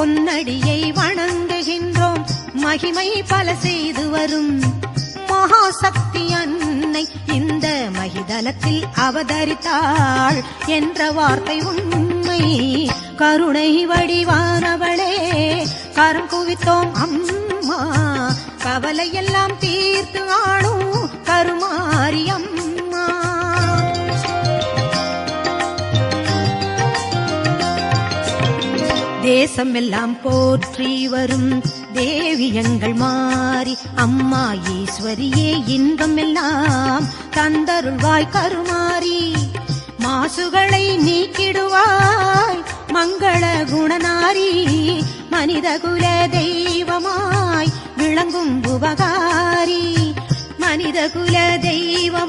பொன்னடியை வணங்குகின்றோம். மகிமை பல செய்து வரும். மகாசக்தி அன்னை இந்த மகிதலத்தில் அவதரித்தாள். என்ற வார்த்தை உண்மை. கருணை வடிவானவளே கரம் குவித்தோம் அம்மா. கவலையெல்லாம் தீர்த்து ஆளும் தேசம் எல்லாம் போற்றி வரும் தேவியங்கள் மாறி அம்மா ஈஸ்வரியே இன்பம் எல்லாம் தந்தருள்வாய் கருமாறி. மாசுகளை நீக்கிடுவாய் மங்கள குணநாரி. மனிதகுல தெய்வமாய் விளங்கும் உபகாரி. மனிதகுல தெய்வமாய்